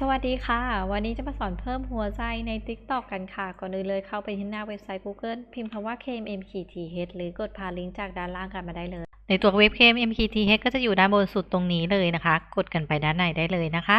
สวัสดีค่ะ วันนี้จะมาสอนเพิ่มหัวใจใน TikTok กันค่ะ ก่อนอื่นเลยเข้าไปที่หน้าเว็บไซต์ Google พิมพ์คำว่า KMMKTH หรือกดผ่านลิงก์จากด้านล่างกันมาได้เลย ในตัวเว็บ KMMKTH ก็จะอยู่ด้านบนสุดตรงนี้เลยนะคะ กดกันไปด้านในได้เลยนะคะ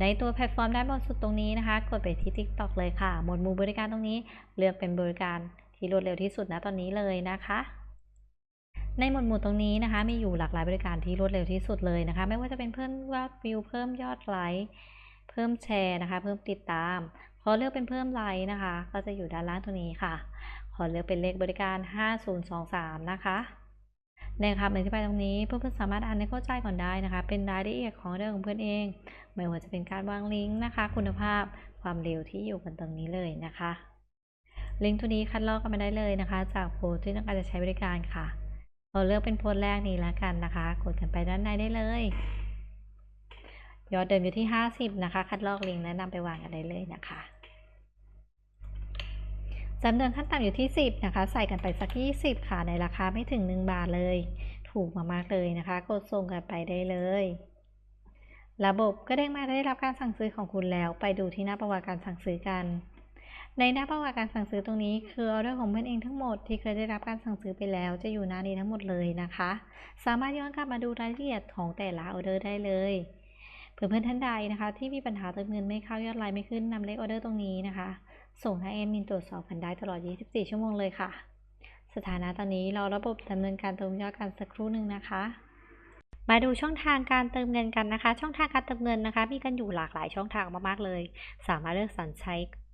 ในตัวแพลตฟอร์มด้านบนสุดตรงนี้นะคะ กดไปที่ TikTok เลยค่ะ หมวดหมู่บริการตรงนี้เลือกเป็นบริการที่รวดเร็วที่สุดนะตอนนี้เลยนะคะ ในหมวดหมู่ตรงนี้นะคะ มีอยู่หลากหลายบริการที่รวดเร็วที่สุดเลยนะคะ ไม่ว่าจะเป็นเพิ่มยอดวิวเพิ่มยอดไลค์เพิ่มแชร์นะคะ เพิ่มติดตามพอเลือกเป็นเพิ่มไลค์นะคะ ก็จะอยู่ด้านล่างตรงนี้ค่ะ ขอเลือกเป็นเลขบริการ 5023 นะคะ ในคำอธิบายตรงนี้เพื่อนๆสามารถอ่านให้เข้าใจก่อนได้นะคะ เป็นรายละเอียดของเรื่องของเพื่อนเอง ไม่ว่าจะเป็นการวางลิงก์นะคะ คุณภาพความเร็วที่อยู่กันตรงนี้เลยนะคะ ลิงก์ตัวนี้คัดลอกกันมาได้เลยนะคะ จากโพสที่ต้องการจะใช้บริการค่ะเราเลือกเป็นโพสแรกนี้แล้วกันนะคะ กดกันไปด้านในได้เลยยอดเดิมอยู่ที่ 50 นะคะ คัดลอกลิงก์และนำไปวางกันได้เลยนะคะ จำนวนขั้นต่ำอยู่ที่ 10 นะคะ ใส่กันไปสัก 20 ค่ะ ในราคาไม่ถึง 1 บาทเลย ถูกมากๆเลยนะคะ กดส่งกันไปได้เลย ระบบก็เด้งมาได้รับการสั่งซื้อของคุณแล้ว ไปดูที่หน้าประวัติการสั่งซื้อกัน ในหน้าประวัติการสั่งซื้อตรงนี้ คือออเดอร์ของเพื่อนเองทั้งหมดที่เคยได้รับการสั่งซื้อไปแล้ว จะอยู่หน้านี้ทั้งหมดเลยนะคะ สามารถย้อนกลับมาดูรายละเอียดของแต่ละออเดอร์ได้เลยเพื่อนๆท่านใดนะคะ ที่มีปัญหาเติมเงินไม่เข้ายอดไลน์ไม่ขึ้นนำเลขออเดอร์ตรงนี้นะคะ ส่งให้แอดมินตรวจสอบกันได้ตลอด 24 ชั่วโมงเลยค่ะ สถานะตอนนี้รอระบบดำเนินการเติมยอดกันสักครู่หนึ่งนะคะ มาดูช่องทางการเติมเงินกันนะคะ ช่องทางการเติมเงินนะคะ มีกันอยู่หลากหลายช่องทางมากๆเลย สามารถเลือกสรรใช้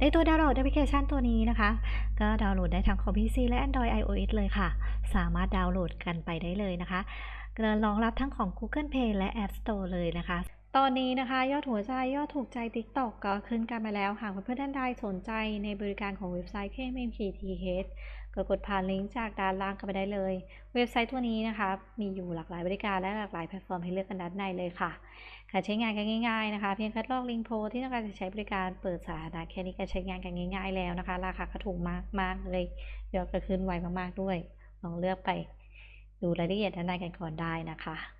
ในตัวดาวน์โหลดแอปพลิเคชันตัวนี้นะคะ ก็ดาวน์โหลดได้ทั้งคอม PC และ Android iOS เลยค่ะ สามารถดาวน์โหลดกันไปได้เลยนะคะรองรับทั้งของ Google Play และ App Store เลยนะคะตอนนี้นะคะ ยอดหัวใจยอดถูกใจ TikTok ก็ขึ้นกันมาแล้วหากเพื่อนๆท่านใดสนใจในบริการของเว็บไซต์ KMMPTH ก็กดผ่านลิงก์จากด้านล่างกันไปได้เลย เว็บไซต์ตัวนี้นะคะ มีอยู่หลากหลายบริการและหลากหลายแพลตฟอร์มให้เลือกกันด้านในเลยค่ะ การใช้งานกันง่ายๆนะคะเพียงคัดลอกลิงก์โพที่ต้องการจะใช้บริการเปิดสาธารณะแค่นี้ก็ใช้งานกันง่าย ๆ แล้วนะคะ ราคาก็ถูกมากๆเลยยอดก็ขึ้นไวมากๆด้วยลองเลือกไปดูรายละเอียดด้านในกันก่อนได้นะคะ